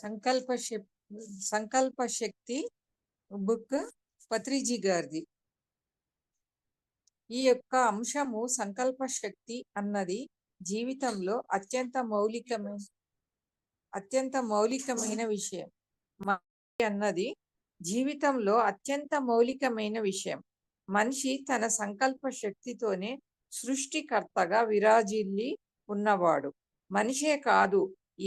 సంకల్ప సంకల్ప శక్తి బుక్ పత్రిజీ గారిది. ఈ యొక్క అంశము సంకల్ప శక్తి అన్నది జీవితంలో అత్యంత మౌలికమైన అత్యంత మౌలికమైన విషయం. అన్నది జీవితంలో అత్యంత మౌలికమైన విషయం. మనిషి తన సంకల్ప శక్తితోనే సృష్టికర్తగా విరాజిల్లి ఉన్నవాడు. మనిషే కాదు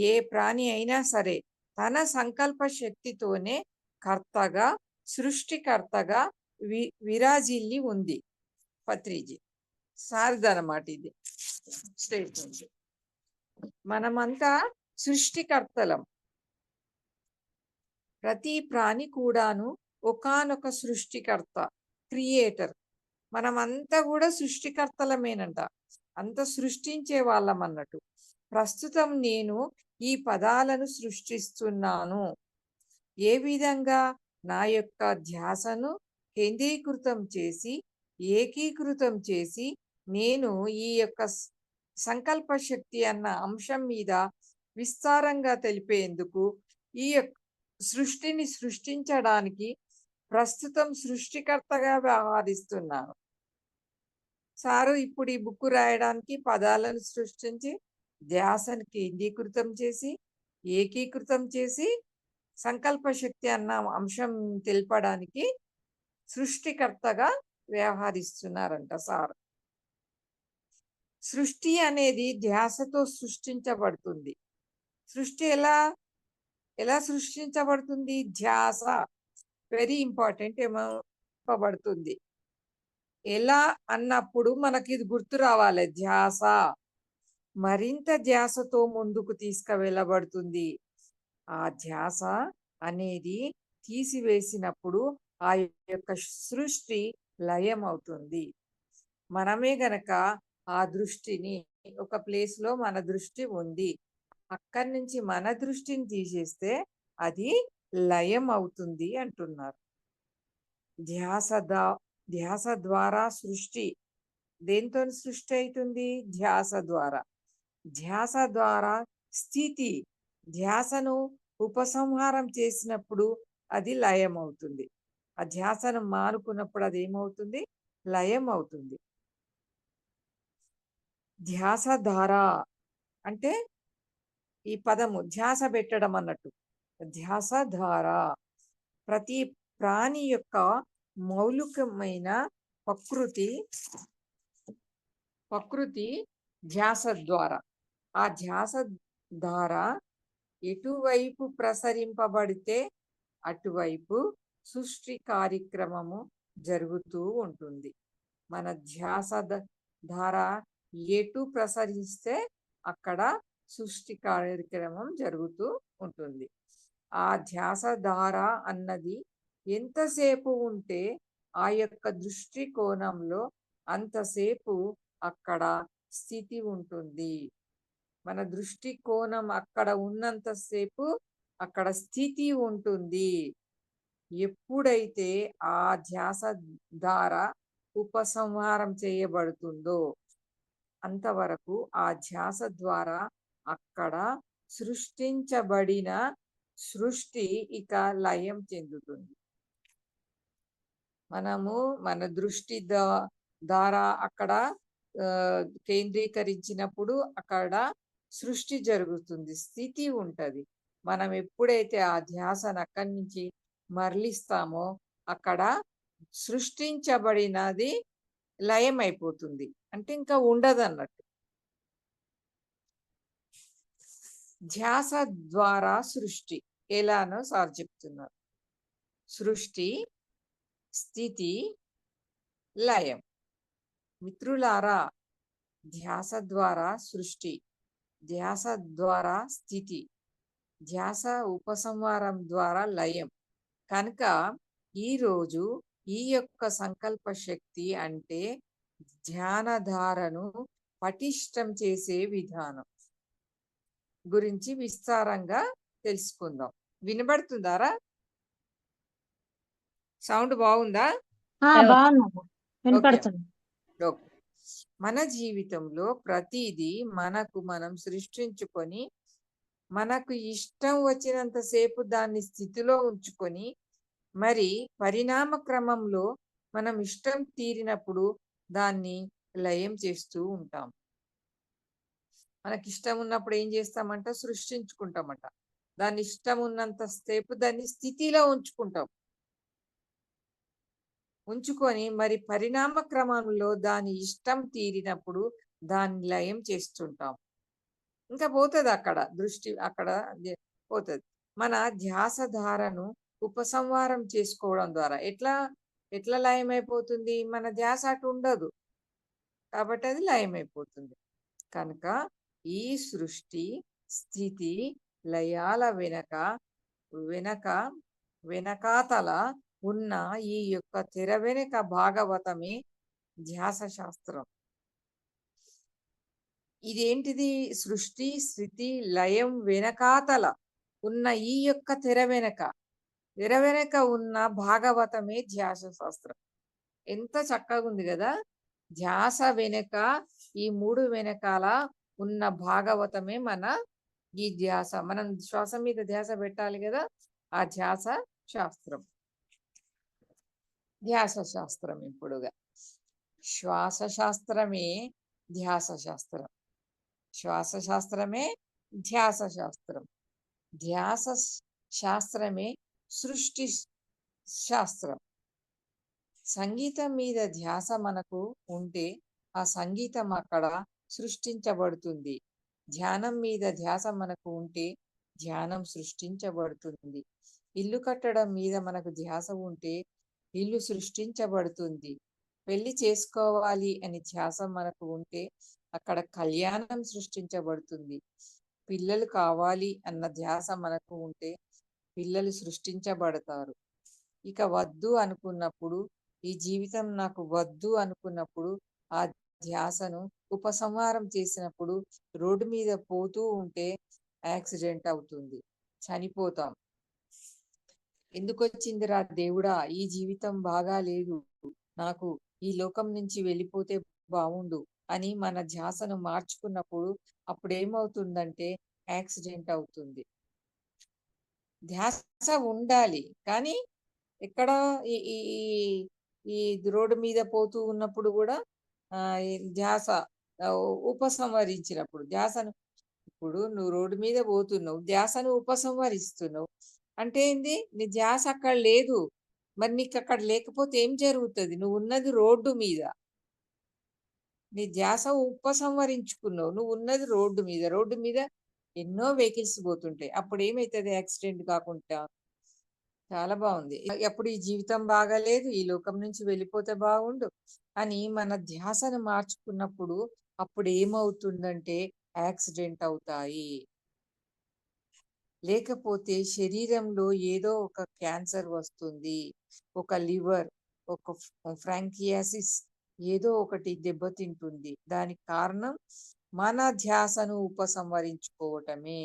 ఏ ప్రాణి అయినా సరే తన సంకల్ప శక్తితోనే కర్తగా సృష్టికర్తగా వి విరాజిల్లి ఉంది. పత్రిజీ. సారదనమాట ఇది. స్టేట్మెంట్. మనమంతా సృష్టికర్తలం. ప్రతి ప్రాణి కూడాను ఒకానొక సృష్టికర్త క్రియేటర్. మనమంతా కూడా సృష్టికర్తలమేనంట. అంత సృష్టించే వాళ్ళం అన్నట్టు ప్రస్తుతం నేను ఈ పదాలను సృష్టిస్తున్నాను. ఏ విధంగా? నా యొక్క ధ్యాసను కేంద్రీకృతం చేసి ఏకీకృతం చేసి నేను ఈ యొక్క సంకల్ప శక్తి అన్న అంశం మీద విస్తారంగా తెలిపేందుకు ఈ యొక్క సృష్టిని సృష్టించడానికి ప్రస్తుతం సృష్టికర్తగా వ్యవహరిస్తున్నాను. సారు ఇప్పుడు ఈ బుక్ రాయడానికి పదాలను సృష్టించి ధ్యాసను కేంద్రీకృతం చేసి ఏకీకృతం చేసి సంకల్ప శక్తి అన్న అంశం తెలపడానికి సృష్టికర్తగా వ్యవహరిస్తున్నారంట సార్. సృష్టి అనేది ధ్యాసతో సృష్టించబడుతుంది. సృష్టి ఎలా ఎలా సృష్టించబడుతుంది? ధ్యాస వెరీ ఇంపార్టెంట్ ఏమపడుతుంది ఎలా అన్నప్పుడు మనకి ఇది గుర్తు రావాలి. ధ్యాస మరింత ధ్యాసతో ముందుకు తీసుకువెళ్ళబడుతుంది. ఆ ధ్యాస అనేది తీసివేసినప్పుడు ఆ యొక్క సృష్టి లయం అవుతుంది మనమే గనక ఆ దృష్టిని ఒక ప్లేస్లో మన దృష్టి ఉంది. అక్కడి నుంచి మన దృష్టిని తీసేస్తే అది లయం అవుతుంది అంటున్నారు. ధ్యాస ధ్యాస ద్వారా సృష్టి దేంతో సృష్టి అవుతుంది ధ్యాస ద్వారా. ధ్యాస ద్వారా స్థితి ధ్యాసను ఉపసంహారం చేసినప్పుడు అది లయం అవుతుంది ఆ ధ్యాసను మానుకున్నప్పుడు అది ఏమవుతుంది? లయం అవుతుంది ధ్యాస ధార అంటే ఈ పదము ధ్యాస పెట్టడం అన్నట్టు. ధ్యాస ధార ప్రతి ప్రాణి యొక్క మౌలికమైన ప్రకృతి ప్రకృతి ధ్యాస ద్వారా. ఆ ధ్యాస ధార ఎటువైపు ప్రసరింపబడితే అటువైపు సృష్టి కార్యక్రమము జరుగుతూ ఉంటుంది. మన ధ్యాస ధార ఎటు ప్రసరిస్తే అక్కడ సృష్టి కార్యక్రమం జరుగుతూ ఉంటుంది. ఆ ధ్యాస ధార అన్నది ఎంతసేపు ఉంటే ఆ యొక్క దృష్టి కోణంలో అంతసేపు అక్కడ స్థితి ఉంటుంది. మన దృష్టి కోణం అక్కడ ఉన్నంతసేపు అక్కడ స్థితి ఉంటుంది. ఎప్పుడైతే ఆ ధ్యాస ద్వారా ఉపసంహారం చేయబడుతుందో అంతవరకు ఆ ధ్యాస ద్వారా అక్కడ సృష్టించబడిన సృష్టి ఇక లయం చెందుతుంది. మనము మన దృష్టి ద్వారా అక్కడ కేంద్రీకరించినప్పుడు అక్కడ సృష్టి జరుగుతుంది. స్థితి ఉంటుంది. మనం ఎప్పుడైతే ఆ ధ్యాసను అక్కడి నుంచి మరలిస్తామో అక్కడ సృష్టించబడినది లయం అయిపోతుంది అంటే ఇంకా ఉండదు అన్నట్టు ధ్యాస ద్వారా సృష్టి ఎలానో సార్ చెప్తున్నారు. సృష్టి స్థితి లయం. మిత్రులారా ధ్యాస ద్వారా సృష్టి ధ్యాస ద్వారా స్థితి ధ్యాస ఉపసంహారం ద్వారా లయం. కనుక ఈరోజు ఈ యొక్క సంకల్ప శక్తి అంటే ధ్యానధారను పటిష్టం చేసే విధానం గురించి విస్తారంగా తెలుసుకుందాం. వినబడుతుందారా? సౌండ్ బాగుందా? ఓకే. మన జీవితంలో ప్రతిదీ మనకు మనం సృష్టించుకొని మనకు ఇష్టం వచ్చినంత సేపు దాన్ని స్థితిలో ఉంచుకొని మరి పరిణామ క్రమంలో మనం ఇష్టం తీరినప్పుడు దాన్ని లయం చేస్తూ ఉంటాం. మనకి ఇష్టం ఉన్నప్పుడు ఏం చేస్తామంట? సృష్టించుకుంటామట. దాని ఇష్టం ఉన్నంత సేపు దాన్ని స్థితిలో ఉంచుకుంటాం. ఉంచుకొని మరి పరిణామ క్రమంలో దాని ఇష్టం తీరినప్పుడు దాన్ని లయం చేస్తుంటాం. ఇంకా పోతుంది అక్కడ దృష్టి అక్కడ పోతుంది. మన ధ్యాస ధారను ఉపసంహారం చేసుకోవడం ద్వారా ఎట్లా ఎట్లా లయం అయిపోతుంది మన ధ్యాస అటు ఉండదు. కాబట్టి అది లయం అయిపోతుంది కనుక ఈ సృష్టి స్థితి లయాల వెనక వెనక వెనకాతల ఉన్న ఈ యొక్క తెర వెనుక భాగవతమే ధ్యాస శాస్త్రం. ఇదేంటిది? సృష్టి స్థితి లయం వెనకాతల ఉన్న ఈ యొక్క తెర వెనక. తెర వెనక ఉన్న భాగవతమే ధ్యాస శాస్త్రం. ఎంత చక్కగా ఉంది కదా! ధ్యాస వెనక ఈ మూడు వెనకాల ఉన్న భాగవతమే మన ఈ ధ్యాస. మనం శ్వాస మీద ధ్యాస పెట్టాలి కదా! ఆ ధ్యాస శాస్త్రం. ధ్యాస శాస్త్రం ఇప్పుడుగా శ్వాస శాస్త్రమే ధ్యాస శాస్త్రం శ్వాస శాస్త్రమే ధ్యాస శాస్త్రం ధ్యాస శాస్త్రమే సృష్టి శాస్త్రం సంగీతం మీద ధ్యాస మనకు ఉంటే ఆ సంగీతం అక్కడ సృష్టించబడుతుంది. ధ్యానం మీద ధ్యాస మనకు ఉంటే ధ్యానం సృష్టించబడుతుంది. ఇల్లు కట్టడం మీద మనకు ధ్యాస ఉంటే ఇల్లు సృష్టించబడుతుంది. పెళ్ళి చేసుకోవాలి అని ధ్యాస మనకు ఉంటే అక్కడ కళ్యాణం సృష్టించబడుతుంది. పిల్లలు కావాలి అన్న ధ్యాస మనకు ఉంటే పిల్లలు సృష్టించబడతారు. ఇక వద్దు అనుకున్నప్పుడు ఈ జీవితం నాకు వద్దు అనుకున్నప్పుడు ఆ ధ్యాసను ఉపసంహారం చేసినప్పుడు రోడ్డు మీద పోతూ ఉంటే యాక్సిడెంట్ అవుతుంది. చనిపోతాం. ఎందుకు వచ్చిందిరా దేవుడా? ఈ జీవితం బాగా లేదు. నాకు ఈ లోకం నుంచి వెళ్ళిపోతే బాగుండు అని మన ధ్యాసను మార్చుకున్నప్పుడు అప్పుడు ఏమవుతుందంటే యాక్సిడెంట్ అవుతుంది. ధ్యాస ఉండాలి. కానీ ఎక్కడ ఈ ఈ రోడ్డు మీద పోతూ ఉన్నప్పుడు కూడా ఆ ధ్యాస ఉపసంహరించినప్పుడు ధ్యాసను ఇప్పుడు నువ్వు రోడ్డు మీద పోతున్నావు ధ్యాసను ఉపసంహరిస్తున్నావు. అంటే ఏంది? నీ ధ్యాస అక్కడ లేదు. మరి నీకు అక్కడ లేకపోతే ఏం జరుగుతుంది? నువ్వు ఉన్నది రోడ్డు మీద. నీ ధ్యాస ఉపసంహరించుకున్నావు. నువ్వు ఉన్నది రోడ్డు మీద. రోడ్డు మీద ఎన్నో వెహికల్స్ పోతుంటాయి. అప్పుడు ఏమవుతుంది యాక్సిడెంట్ కాకుండా? చాలా బాగుంది. ఎప్పుడు ఈ జీవితం బాగాలేదు ఈ లోకం నుంచి వెళ్ళిపోతే బాగుండు అని మన ధ్యాసను మార్చుకున్నప్పుడు అప్పుడు ఏమవుతుందంటే యాక్సిడెంట్ అవుతాయి. లేకపోతే శరీరంలో ఏదో ఒక క్యాన్సర్ వస్తుంది ఒక లివర్ ఒక ఫ్రాంకియాసిస్ ఏదో ఒకటి దెబ్బతింటుంది. దానికి కారణం మన ధ్యాసను ఉపసంహరించుకోవటమే.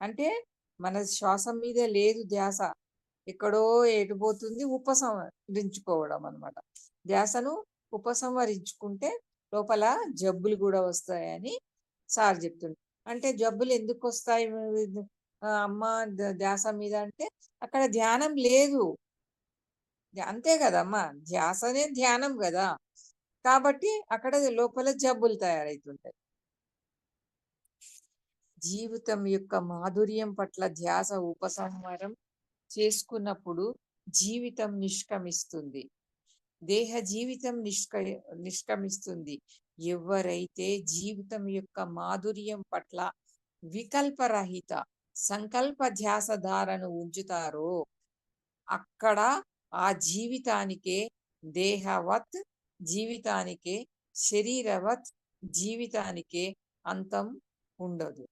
అంటే మన శ్వాస మీద లేదు ధ్యాస. ఎక్కడో ఏడిపోతుంది ఉపసంహరించుకోవడం అన్నమాట. ధ్యాసను ఉపసంహరించుకుంటే లోపల జబ్బులు కూడా వస్తాయని సార్ చెప్తుండే. అంటే జబ్బులు ఎందుకు వస్తాయి అమ్మ ధ్యాస మీద అంటే అక్కడ ధ్యానం లేదు. అంతే కదమ్మా. ధ్యాసనే ధ్యానం కదా. కాబట్టి అక్కడ లోపల జబ్బులు తయారవుతుంటాయి జీవితం యొక్క మాధుర్యం పట్ల ధ్యాస ఉపసంహారం చేసుకున్నప్పుడు జీవితం నిష్క్రమిస్తుంది దేహ జీవితం నిష్క నిష్క్రమిస్తుంది ఎవరైతే జీవితం యొక్క మాధుర్యం పట్ల వికల్పరహిత సంకల్ప ధ్యాస ధారను ఉంచుతారో అక్కడ ఆ జీవితానికే దేహవత్ జీవితానికే శరీరవత్ జీవితానికే అంతం ఉండదు.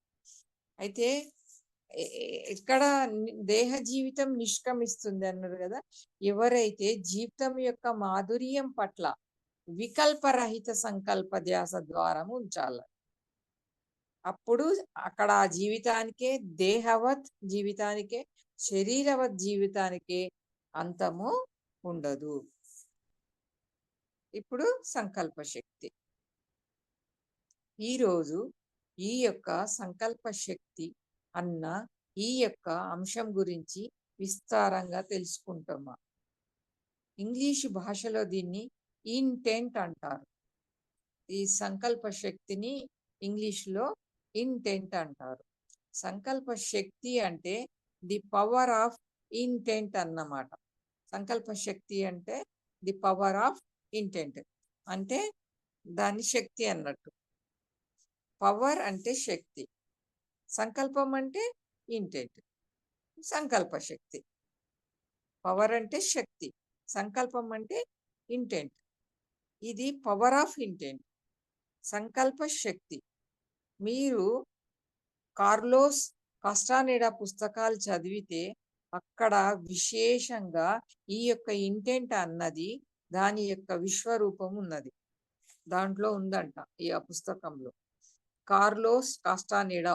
అయితే ఇక్కడ దేహ జీవితం నిష్క్రమిస్తుంది అన్నారు కదా ఎవరైతే జీవితం యొక్క మాధుర్యం పట్ల వికల్పరహిత సంకల్ప ధ్యాస ద్వారా ఉంచాలి అప్పుడు అక్కడ ఆ జీవితానికే దేహవత్ జీవితానికే శరీరవత్ జీవితానికే అంతము ఉండదు. ఇప్పుడు సంకల్ప శక్తి. ఈరోజు ఈ యొక్క సంకల్ప శక్తి అన్న ఈ యొక్క అంశం గురించి విస్తారంగా తెలుసుకుంటామా? ఇంగ్లీష్ భాషలో దీన్ని ఇంటెంట్ అంటారు. ఈ సంకల్ప శక్తిని ఇంగ్లీష్లో ఇంటెంట్ అంటారు. సంకల్ప శక్తి అంటే ది పవర్ ఆఫ్ ఇంటెంట్ అన్నమాట. సంకల్ప శక్తి అంటే ది పవర్ ఆఫ్ ఇంటెంట్ అంటే దాని శక్తి అన్నట్టు. పవర్ అంటే శక్తి. సంకల్పం అంటే ఇంటెంట్ సంకల్ప శక్తి. పవర్ అంటే శక్తి. సంకల్పం అంటే ఇంటెంట్ ఇది పవర్ ఆఫ్ ఇంటెంట్ సంకల్ప శక్తి. మీరు కార్లోస్ కస్టానేడా పుస్తకాలు చదివితే అక్కడ విశేషంగా ఈ యొక్క ఇంటెంట్ అన్నది దాని యొక్క విశ్వరూపం ఉన్నది. దాంట్లో ఉందంట ఈ ఆ పుస్తకంలో. కార్లోస్ కాస్టానేడా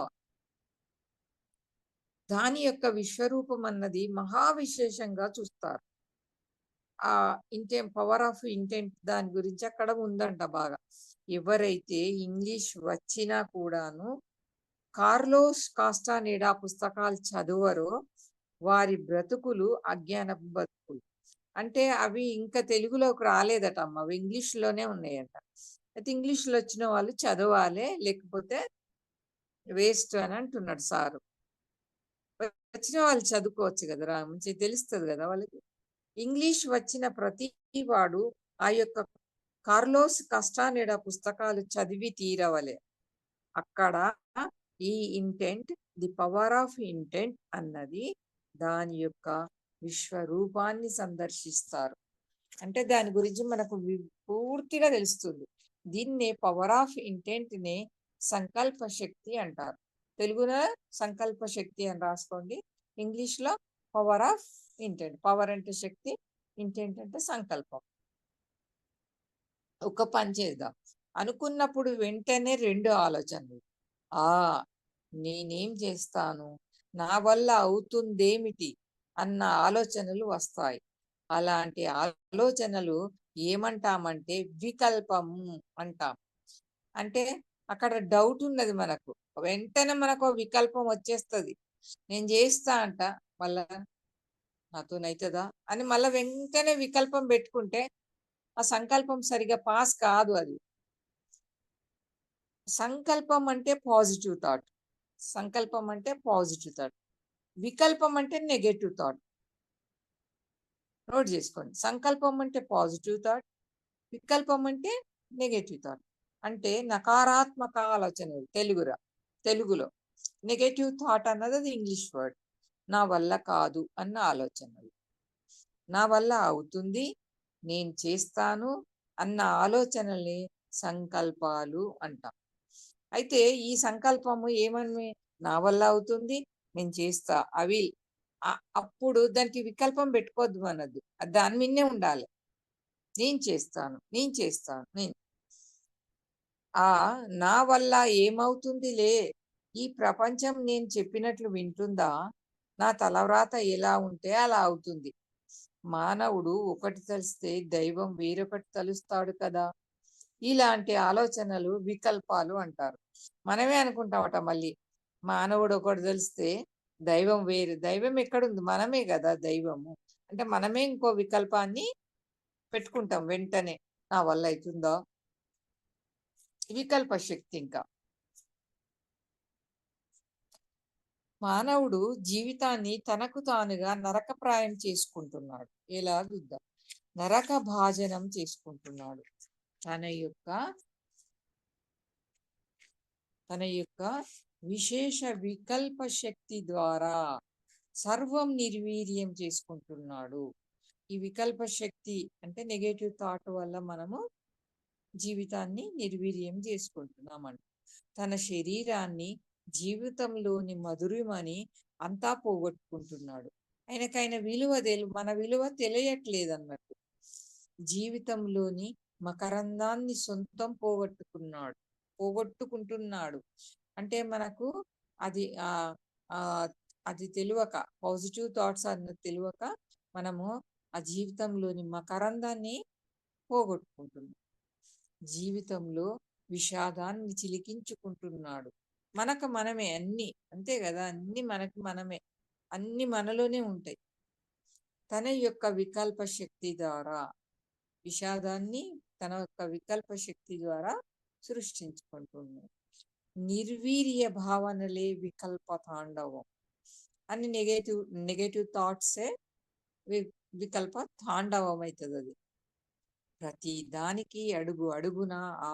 దాని యొక్క విశ్వరూపం అన్నది మహా విశేషంగా చూస్తారు. ఆ ఇంటెంట్ పవర్ ఆఫ్ ఇంటెంట్ దాని గురించి అక్కడ ఉందంట బాగా. ఎవరైతే ఇంగ్లీష్ వచ్చినా కూడాను కార్లోస్ కాస్టానేడా పుస్తకాలు చదువరో వారి బ్రతుకులు అజ్ఞాన బ్రతుకులు. అంటే అవి ఇంకా తెలుగులోకి రాలేదట అమ్మ అవి ఇంగ్లీష్లోనే ఉన్నాయంట. అయితే ఇంగ్లీష్లో వచ్చిన వాళ్ళు చదవాలి లేకపోతే వేస్ట్ అని అంటున్నాడు సారు. వచ్చిన వాళ్ళు చదువుకోవచ్చు కదరా మంచి తెలుస్తుంది కదా వాళ్ళకి. ఇంగ్లీష్ వచ్చిన ప్రతి వాడు ఆ యొక్క కార్లోస్ కస్టానేడా పుస్తకాలు చదివి తీరవలే. అక్కడ ఈ intent the power of intent అన్నది దాని యొక్క విశ్వరూపాన్ని సందర్శిస్తారు. అంటే దాని గురించి మనకు పూర్తిగా తెలుస్తుంది. దీన్నే పవర్ ఆఫ్ ఇంటెంట్ నే సంకల్ప శక్తి అంటారు. తెలుగులో సంకల్ప శక్తి అని రాసుకోండి. ఇంగ్లీష్లో పవర్ ఆఫ్ ఇంటెంట్. పవర్ అంటే శక్తి ఇంటెంట్ అంటే సంకల్పం. ఒక పని చేద్దాం. అనుకున్నప్పుడు వెంటనే రెండు ఆలోచనలు. ఆ నేనేం చేస్తాను? నా వల్ల అవుతుందేమిటి? అన్న ఆలోచనలు వస్తాయి. అలాంటి ఆలోచనలు ఏమంటామంటే వికల్పము అంటాం. అంటే అక్కడ డౌట్ ఉన్నది మనకు. వెంటనే మనకు వికల్పం వచ్చేస్తుంది. నేను చేస్తా అంట. మళ్ళా నాతోనైతుందా? అని మళ్ళీ వెంటనే వికల్పం పెట్టుకుంటే ఆ సంకల్పం సరిగా పాస్ కాదు అది. సంకల్పం అంటే పాజిటివ్ థాట్. సంకల్పం అంటే పాజిటివ్ థాట్. వికల్పం అంటే నెగటివ్ థాట్. నోట్ చేసుకోండి. సంకల్పం అంటే పాజిటివ్ థాట్. వికల్పం అంటే నెగటివ్ థాట్. అంటే నకారాత్మక ఆలోచనలు తెలుగురా తెలుగులో. నెగటివ్ థాట్ అన్నది అది ఇంగ్లీష్ వర్డ్. నా వల్ల కాదు అన్న ఆలోచనలు. నా వల్ల అవుతుంది నేను చేస్తాను అన్న ఆలోచనల్ని సంకల్పాలు అంటాం. అయితే ఈ సంకల్పము ఏమని నా వల్ల అవుతుంది? నేను చేస్తా అవి అప్పుడు దానికి వికల్పం పెట్టుకోవద్దు అన్నది. దాని మీదనే ఉండాలి. నేను చేస్తాను నేను చేస్తాను నేను. ఆ నా వల్ల ఏమవుతుందిలే? ఈ ప్రపంచం నేను చెప్పినట్లు వింటుందా? నా తలవ్రాత ఎలా ఉంటే అలా అవుతుంది. మానవుడు ఒకటి తలిస్తే దైవం వేరొకటి తలుస్తాడు కదా? ఇలాంటి ఆలోచనలు వికల్పాలు అంటారు. మనమే అనుకుంటామట మళ్ళీ మానవుడు ఒకటి తెలిస్తే దైవం వేరు. దైవం ఎక్కడుంది? మనమే కదా దైవము. అంటే మనమే ఇంకో వికల్పాన్ని పెట్టుకుంటాం వెంటనే. నా వల్ల అవుతుందా వికల్ప శక్తి ఇంకా. మానవుడు జీవితాన్ని తనకు తానుగా నరకప్రాయం చేసుకుంటున్నాడు. ఎలా చూద్దాం నరక భాజనం చేసుకుంటున్నాడు. తన యొక్క తన యొక్క విశేష వికల్ప శక్తి ద్వారా సర్వం నిర్వీర్యం చేసుకుంటున్నాడు. ఈ వికల్ప శక్తి అంటే నెగటివ్ థాట్ వల్ల మనము జీవితాన్ని నిర్వీర్యం చేసుకుంటున్నామంట తన శరీరాన్ని జీవితంలోని మధురిమని అంతా పోగొట్టుకుంటున్నాడు. ఆయనకైన విలువ తెలు మన విలువ తెలియట్లేదు అన్నట్టు జీవితంలోని మకరందాన్ని సొంతం పోగొట్టుకున్నాడు పోగొట్టుకుంటున్నాడు. అంటే మనకు అది ఆ ఆ అది తెలియక పాజిటివ్ థాట్స్ అన్నది తెలియక మనము ఆ జీవితంలోని మకరందాన్ని పోగొట్టుకుంటున్నాం. జీవితంలో విషాదాన్ని చిలికించుకుంటున్నాడు. మనకు మనమే అన్ని. అంతే కదా? అన్ని మనకు మనమే. అన్ని మనలోనే ఉంటాయి. తన యొక్క వికల్ప శక్తి ద్వారా విషాదాన్ని తన యొక్క వికల్ప శక్తి ద్వారా సృష్టించుకుంటున్నాడు నిర్వీర్య భావనలే వికల్ప తాండవం అని నెగటివ్ నెగటివ్ థాట్సే వికల్ప తాండవం అవుతుంది అది ప్రతి దానికి అడుగు అడుగున ఆ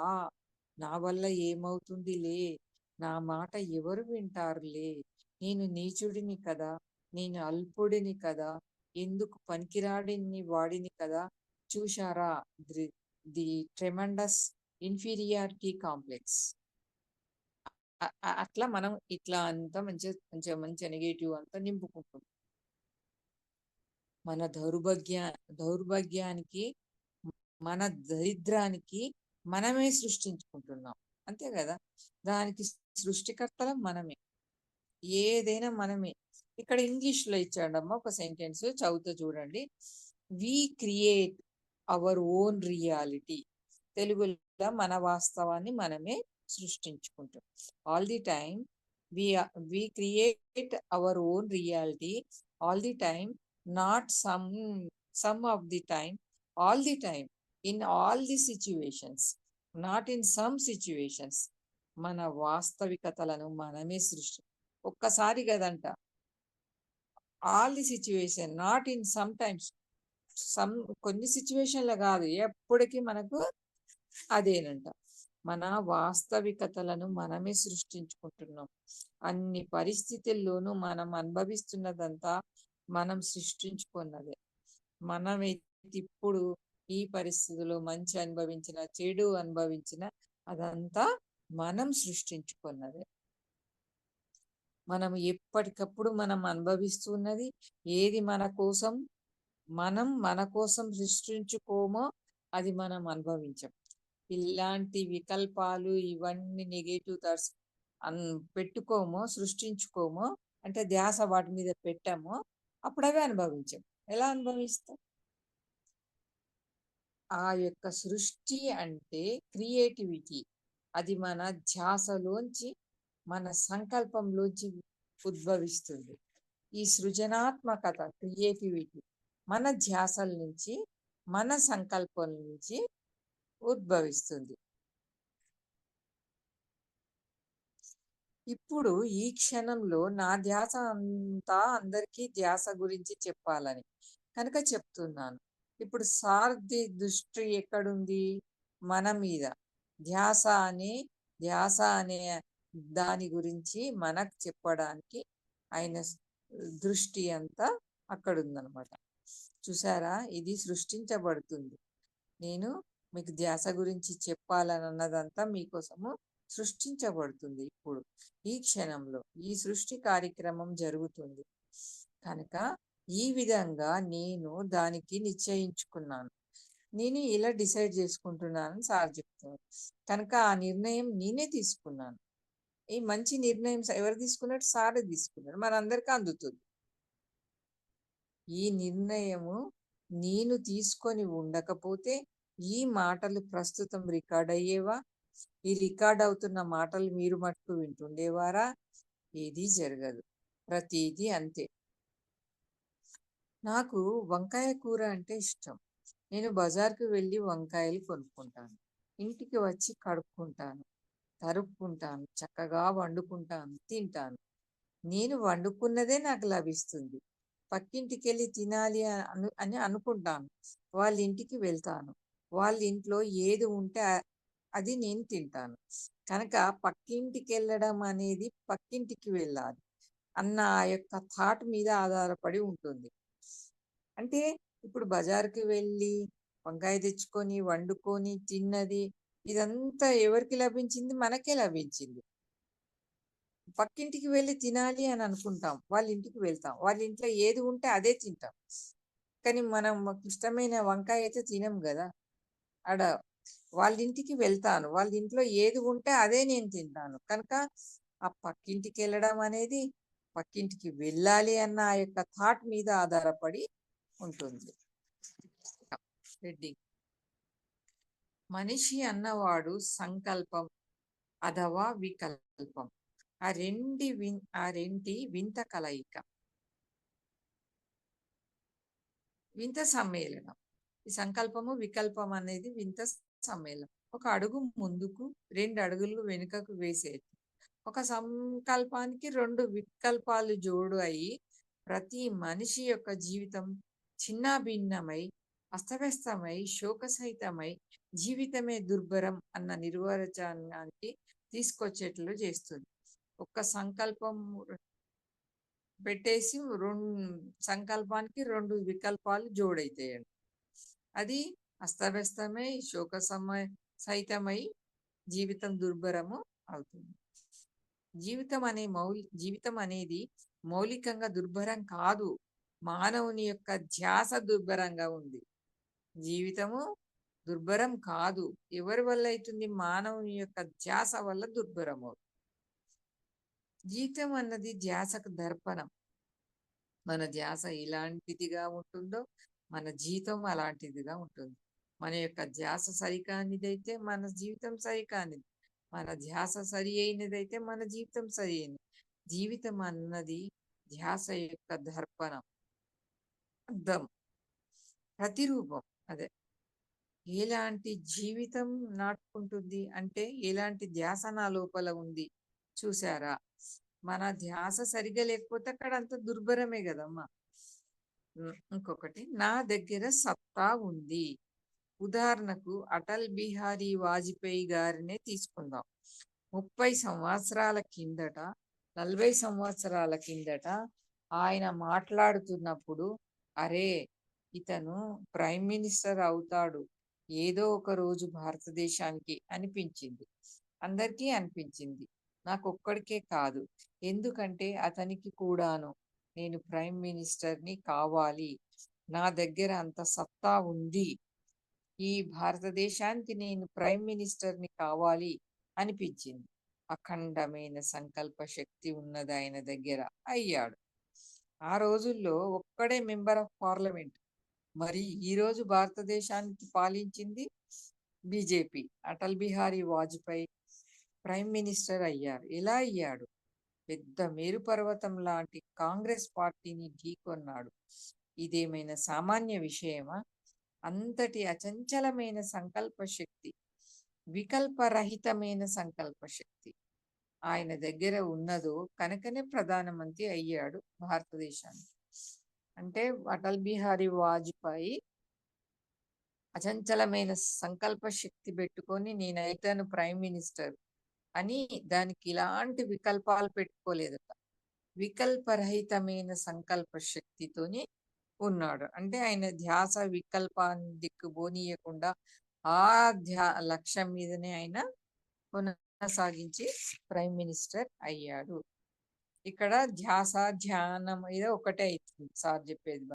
నా వల్ల ఏమవుతుందిలే నా మాట ఎవరు వింటారులే? నేను నీచుడిని కదా? నేను అల్పుడిని కదా? ఎందుకు పనికిరాడిని వాడిని కదా? చూశారా? The tremendous inferiority complex. అట్లా మనం ఇట్లా అంతా మంచి మంచిగా మంచి నెగటివ్ అంతా నింపుకుంటున్నాం మన దౌర్భాగ్య దౌర్భాగ్యానికి మన దరిద్రానికి మనమే సృష్టించుకుంటున్నాం. అంతే కదా? దానికి సృష్టికర్తల మనమే. ఏదైనా మనమే. ఇక్కడ ఇంగ్లీష్లో ఇచ్చాడమ్మా ఒక సెంటెన్స్ చదువుతూ చూడండి. We create our own reality తెలుగులో మన వాస్తవాన్ని మనమే సృష్టించుకుంటాం. All the time we we create our own reality all the time not some some of the time all the time in all the situations not in some situations మన వాస్తవికతలను మనమే సృష్టి ఒక్కసారి కదంట. All the situation not in some times some కొన్ని సిచ్యువేషన్లు కాదు ఎప్పటికీ మనకు అదేనంట. మన వాస్తవికతలను మనమే సృష్టించుకుంటున్నాం. అన్ని పరిస్థితుల్లోనూ మనం అనుభవిస్తున్నదంతా మనం సృష్టించుకున్నదే. మనమైతే ఇప్పుడు ఈ పరిస్థితుల్లో మంచి అనుభవించిన చెడు అనుభవించిన అదంతా మనం సృష్టించుకున్నది. మనం ఎప్పటికప్పుడు మనం అనుభవిస్తున్నది ఏది మన కోసం మనం మన కోసం సృష్టించుకోమో అది మనం అనుభవించం. ఇలాంటి వికల్పాలు ఇవన్నీ నెగటివ్ థాట్స్ అన్ పెట్టుకోమో సృష్టించుకోమో అంటే ధ్యాస వాటి మీద పెట్టామో అప్పుడు అవి అనుభవించాం. ఎలా అనుభవిస్తాం? ఆ యొక్క సృష్టి అంటే క్రియేటివిటీ. అది మన ధ్యాసలోంచి మన సంకల్పంలోంచి ఉద్భవిస్తుంది. ఈ సృజనాత్మకత క్రియేటివిటీ మన ధ్యాసల నుంచి మన సంకల్పం నుంచి ఉద్భవిస్తుంది. ఇప్పుడు ఈ క్షణంలో నా ధ్యాస అంతా అందరికీ ధ్యాస గురించి చెప్పాలని కనుక చెప్తున్నాను. ఇప్పుడు సార్థి దృష్టి ఎక్కడుంది? మన మీద. ధ్యాస అనే ధ్యాస అనే దాని గురించి మనకు చెప్పడానికి ఆయన దృష్టి అంతా అక్కడ ఉందన్నమాట చూసారా? ఇది సృష్టించబడుతుంది. నేను మీకు ధ్యాస గురించి చెప్పాలని అన్నదంతా మీకోసము సృష్టించబడుతుంది ఇప్పుడు. ఈ క్షణంలో ఈ సృష్టి కార్యక్రమం జరుగుతుంది. కనుక ఈ విధంగా నేను దానికి నిశ్చయించుకున్నాను. నేను ఇలా డిసైడ్ చేసుకుంటున్నానని సార్ చెప్తున్నారు. కనుక ఆ నిర్ణయం నేనే తీసుకున్నాను. ఈ మంచి నిర్ణయం ఎవరు తీసుకున్నట్టు సారే తీసుకున్నాడు మనందరికీ అందుతుంది. ఈ నిర్ణయము నేను తీసుకొని ఉండకపోతే ఈ మాటలు ప్రస్తుతం రికార్డ్ అయ్యేవా? ఈ రికార్డ్ అవుతున్న మాటలు మీరు మట్టుకు వింటుండేవారా? ఏది జరగదు. ప్రతిదీ అంతే. నాకు వంకాయ కూర అంటే ఇష్టం. నేను బజార్కి వెళ్ళి వంకాయలు కొనుక్కుంటాను. ఇంటికి వచ్చి కడుక్కుంటాను. తరుపుకుంటాను చక్కగా వండుకుంటాను. తింటాను. నేను వండుకున్నదే నాకు లభిస్తుంది. పక్కింటికి వెళ్ళి తినాలి అని అని అనుకుంటాను. వాళ్ళ ఇంటికి వెళ్తాను. వాళ్ళ ఇంట్లో ఏది ఉంటే అది నేను తింటాను. కనుక పక్కింటికి వెళ్ళడం అనేది పక్కింటికి వెళ్ళాలి. అన్న ఆ యొక్క థాట్ మీద ఆధారపడి ఉంటుంది. అంటే ఇప్పుడు బజార్కి వెళ్ళి వంకాయ తెచ్చుకొని వండుకొని తిన్నది ఇదంతా ఎవరికి లభించింది? మనకే లభించింది. పక్కింటికి వెళ్ళి తినాలి అని అనుకుంటాం. వాళ్ళ ఇంటికి వెళ్తాం. వాళ్ళ ఇంట్లో ఏది ఉంటే అదే తింటాం. కానీ మనం ఇష్టమైన వంకాయ అయితే తినం కదా. ఆడ వాళ్ళ ఇంటికి వెళ్తాను. వాళ్ళ ఇంట్లో ఏది ఉంటే అదే నేను తింటాను. కనుక ఆ పక్కింటికి వెళ్ళడం అనేది పక్కింటికి వెళ్ళాలి అన్న ఆ యొక్క థాట్ మీద ఆధారపడి ఉంటుంది. హెడ్డింగ్ మనిషి అన్నవాడు సంకల్పం అథవా వికల్పం. ఆ రెండి విన్ ఆ రెంటి వింత కలయిక. వింత సమ్మేళనం. ఈ సంకల్పము వికల్పం అనేది వింత సమ్మేళనం. ఒక అడుగు ముందుకు రెండు అడుగులు వెనుకకు వేసేది. ఒక సంకల్పానికి రెండు వికల్పాలు జోడు అయి ప్రతి మనిషి యొక్క జీవితం చిన్నాభిన్నమై అస్తవ్యస్తమై శోకసహితమై జీవితమే దుర్భరం అన్న నిర్వచనానికి తీసుకొచ్చేట్లు చేస్తుంది. ఒక్క సంకల్పం పెట్టేసి రెండు సంకల్పానికి రెండు వికల్పాలు జోడైతాయండి. అది అస్తవ్యస్తమై శోక సమయ సహితమై జీవితం దుర్భరము అవుతుంది. జీవితం అనే మౌలి జీవితం అనేది మౌలికంగా దుర్భరం కాదు. మానవుని యొక్క ధ్యాస దుర్భరంగా ఉంది. జీవితము దుర్భరం కాదు. ఎవరి వల్ల అవుతుంది మానవుని యొక్క ధ్యాస వల్ల దుర్భరం అవుతుంది జీవితం అన్నది ధ్యాసకు దర్పణం. మన ధ్యాస ఎలాంటిదిగా ఉంటుందో మన జీవితం అలాంటిదిగా ఉంటుంది. మన యొక్క ధ్యాస సరికానిదైతే మన జీవితం సరికానిది. మన ధ్యాస సరి అయినదైతే మన జీవితం సరి అయినది. జీవితం అన్నది ధ్యాస యొక్క దర్పణం. అర్థం ప్రతిరూపం అదే. ఎలాంటి జీవితం నాటుకుంటుంది అంటే ఎలాంటి ధ్యాస నా లోపల ఉంది చూసారా? మన ధ్యాస సరిగా లేకపోతే అక్కడ అంత దుర్భరమే కదమ్మా. ఇంకొకటి నా దగ్గర సత్తా ఉంది. ఉదాహరణకు అటల్ బిహారీ వాజ్పేయి గారినే తీసుకుందాం. ముప్పై సంవత్సరాల కిందట నలభై సంవత్సరాల కిందట ఆయన మాట్లాడుతున్నప్పుడు అరే ఇతను ప్రైమ్ మినిస్టర్ అవుతాడు. ఏదో ఒక రోజు భారతదేశానికి అనిపించింది. అందరికీ అనిపించింది. నాకు ఒక్కడికే కాదు. ఎందుకంటే అతనికి కూడాను నేను ప్రైమ్ మినిస్టర్ని కావాలి. నా దగ్గర అంత సత్తా ఉంది. ఈ భారతదేశానికి నేను ప్రైమ్ మినిస్టర్ని కావాలి అనిపించింది. అఖండమైన సంకల్ప శక్తి ఉన్నది ఆయన దగ్గర అయ్యాడు. ఆ రోజుల్లో ఒక్కడే మెంబర్ ఆఫ్ పార్లమెంట్. మరి ఈ రోజు భారతదేశానికి పాలించింది BJP. Atal Bihari Vajpayee prime minister అయ్యారు. ఎలా అయ్యాడు? పెద్ద మేరు పర్వతం లాంటి కాంగ్రెస్ పార్టీని ఢీకొన్నాడు. ఇదేమైనా సామాన్య విషయమా? అంతటి అచంచలమైన సంకల్ప శక్తి వికల్పరహితమైన సంకల్ప శక్తి. ఆయన దగ్గర ఉన్నదో కనుకనే ప్రధానమంత్రి అయ్యాడు భారతదేశానికి. అంటే అటల్ బిహారీ వాజ్పేయి అచంచలమైన సంకల్ప శక్తి పెట్టుకొని నేనైతాను ప్రైమ్ మినిస్టర్ అని దానికి ఇలాంటి వికల్పాలు పెట్టుకోలేదట. వికల్పరహితమైన సంకల్ప శక్తితోని ఉన్నాడు. అంటే ఆయన ధ్యాస వికల్పాన్ని దిక్కు పోనీయకుండా ఆ ధ్యా లక్ష్యం మీదనే ఆయన కొనసాగించి ప్రైమ్ మినిస్టర్ అయ్యాడు. ఇక్కడ ధ్యాస ధ్యానం ఇది ఒకటే అవుతుంది సార్ చెప్పేది.